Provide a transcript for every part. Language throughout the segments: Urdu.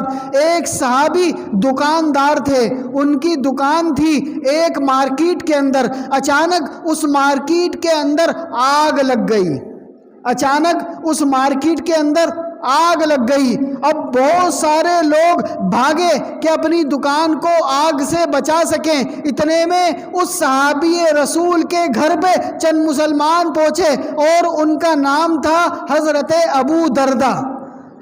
بعد ایک صحابی دکاندار تھے۔ ان کی دکان تھی ایک مارکیٹ کے اندر۔ اچانک اس مارکیٹ کے اندر آگ لگ گئی۔ اچانک اس مارکیٹ کے اندر آگ لگ گئی۔ اب بہت سارے لوگ بھاگے کہ اپنی دکان کو آگ سے بچا سکیں۔ اتنے میں اس صحابی رسول کے گھر پہ چند مسلمان پہنچے اور ان کا نام تھا حضرت ابو دردہ۔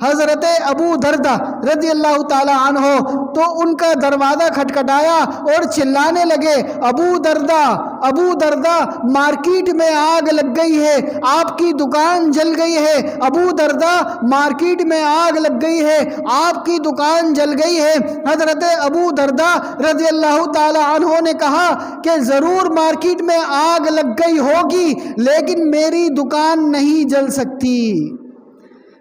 حضرت ابو دردہ رضی اللہ تعالی عنہ تو ان کا دروازہ کھٹکھٹایا اور چلانے لگے۔ ابو دردہ ابو دردہ، مارکیٹ میں آگ لگ گئی ہے، آپ کی دکان جل گئی ہے۔ ابو دردہ، مارکیٹ میں آگ لگ گئی ہے، آپ کی دکان جل گئی ہے۔ حضرت ابو دردہ رضی اللہ تعالی عنہ نے کہا کہ ضرور مارکیٹ میں آگ لگ گئی ہوگی، لیکن میری دکان نہیں جل سکتی۔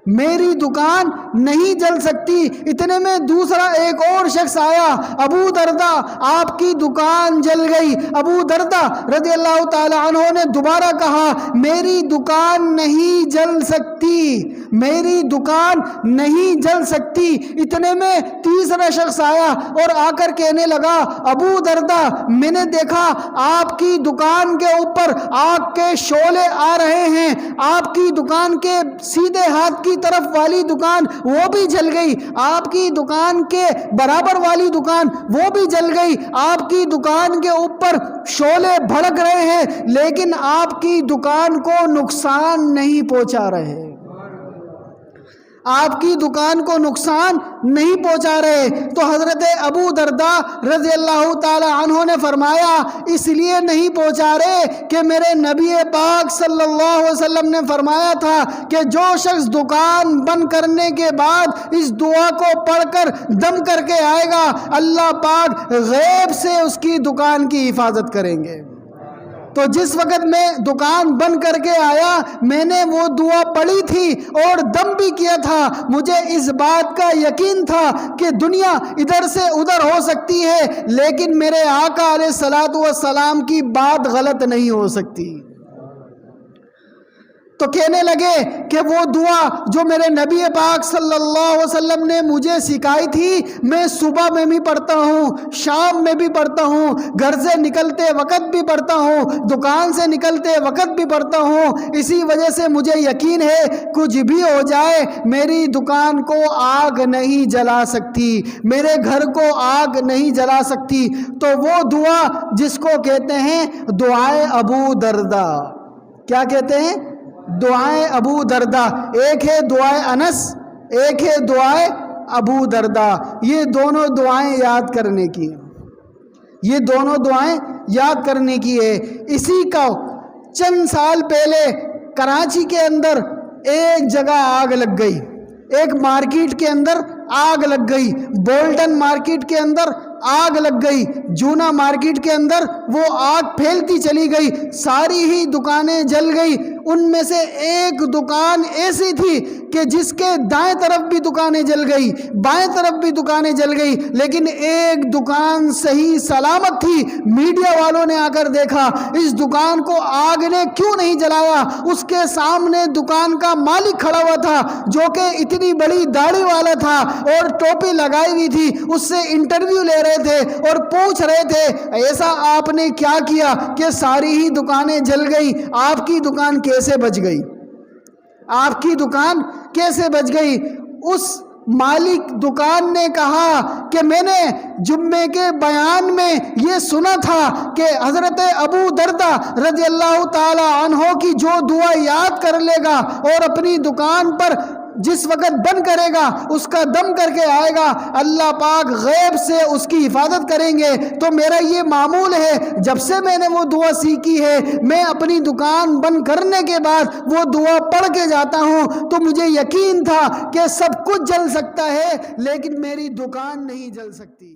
میری دکان نہیں جل سکتی۔ اتنے میں دوسرا ایک اور شخص آیا۔ ابو دردہ، آپ کی دکان جل گئی۔ ابو دردہ رضی اللہ تعالی عنہ نے دوبارہ کہا، میری دکان نہیں جل سکتی۔ میری دکان نہیں جل سکتی۔ اتنے میں تیسرا شخص آیا اور آ کر کہنے لگا، ابو دردہ، میں نے دیکھا آپ کی دکان کے اوپر آگ کے شولے آ رہے ہیں۔ آپ کی دکان کے سیدھے ہاتھ کی طرف والی دکان وہ بھی جل گئی۔ آپ کی دکان کے برابر والی دکان وہ بھی جل گئی۔ آپ کی دکان کے اوپر شولے بھڑک رہے ہیں، لیکن آپ کی دکان کو نقصان نہیں پہنچا رہے۔ آپ کی دکان کو نقصان نہیں پہنچا رہے۔ تو حضرت ابو دردہ رضی اللہ تعالی عنہ نے فرمایا، اس لیے نہیں پہنچا رہے کہ میرے نبی پاک صلی اللہ علیہ وسلم نے فرمایا تھا کہ جو شخص دکان بند کرنے کے بعد اس دعا کو پڑھ کر دم کر کے آئے گا، اللہ پاک غیب سے اس کی دکان کی حفاظت کریں گے۔ تو جس وقت میں دکان بند کر کے آیا، میں نے وہ دعا پڑھی تھی اور دم بھی کیا تھا۔ مجھے اس بات کا یقین تھا کہ دنیا ادھر سے ادھر ہو سکتی ہے، لیکن میرے آقا علیہ السلاۃ والسلام کی بات غلط نہیں ہو سکتی۔ تو کہنے لگے کہ وہ دعا جو میرے نبی پاک صلی اللہ علیہ وسلم نے مجھے سکھائی تھی، میں صبح میں بھی پڑھتا ہوں، شام میں بھی پڑھتا ہوں، گھر سے نکلتے وقت بھی پڑھتا ہوں، دکان سے نکلتے وقت بھی پڑھتا ہوں۔ اسی وجہ سے مجھے یقین ہے، کچھ بھی ہو جائے، میری دکان کو آگ نہیں جلا سکتی، میرے گھر کو آگ نہیں جلا سکتی۔ تو وہ دعا جس کو کہتے ہیں، دعائے ابو دردہ۔ کیا کہتے ہیں؟ دعائیں ابو دردہ، ایک ہے دعائیں انس، ایک ہے دعائیں ابو دردہ۔ یہ دونوں دعائیں یاد کرنے کی یہ دونوں دعائیں یاد کرنے کی ہے اسی کا چند سال پہلے کراچی کے اندر ایک جگہ آگ لگ گئی۔ ایک مارکیٹ کے اندر آگ لگ گئی۔ بولٹن مارکیٹ کے اندر آگ لگ گئی۔ جونا مارکیٹ کے اندر وہ آگ پھیلتی چلی گئی۔ ساری ہی دکانیں جل گئی۔ ان میں سے ایک دکان ایسی تھی کہ جس کے دائیں طرف بھی دکانیں جل گئی، بائیں طرف بھی دکانیں جل گئی، لیکن ایک دکان صحیح سلامت تھی۔ میڈیا والوں نے آ کر دیکھا، اس دکان کو آگ نے کیوں نہیں جلایا؟ اس کے سامنے دکان کا مالک کھڑا ہوا تھا، جو کہ اتنی بڑی داڑھی والا تھا اور ٹوپی لگائی ہوئی تھی۔ اس سے انٹرویو لے رہے تھے اور پوچھ رہے تھے، ایسا آپ نے کیا کیا کہ ساری ہی دکانیں جل گئی آپ کی دکان کیسے بچ گئی؟ آپ کی دکان کیسے بچ گئی؟ اس مالک دکان نے کہا کہ میں نے جمعے کے بیان میں یہ سنا تھا کہ حضرت ابو دردہ رضی اللہ تعالی عنہ کی جو دعا یاد کر لے گا اور اپنی دکان پر جس وقت بند کرے گا، اس کا دم کر کے آئے گا۔ اللہ پاک غیب سے اس کی حفاظت کریں گے۔ تو میرا یہ معمول ہے، جب سے میں نے وہ دعا سیکھی ہے، میں اپنی دکان بند کرنے کے بعد وہ دعا پڑھ کے جاتا ہوں۔ تو مجھے یقین تھا کہ سب کچھ جل سکتا ہے، لیکن میری دکان نہیں جل سکتی۔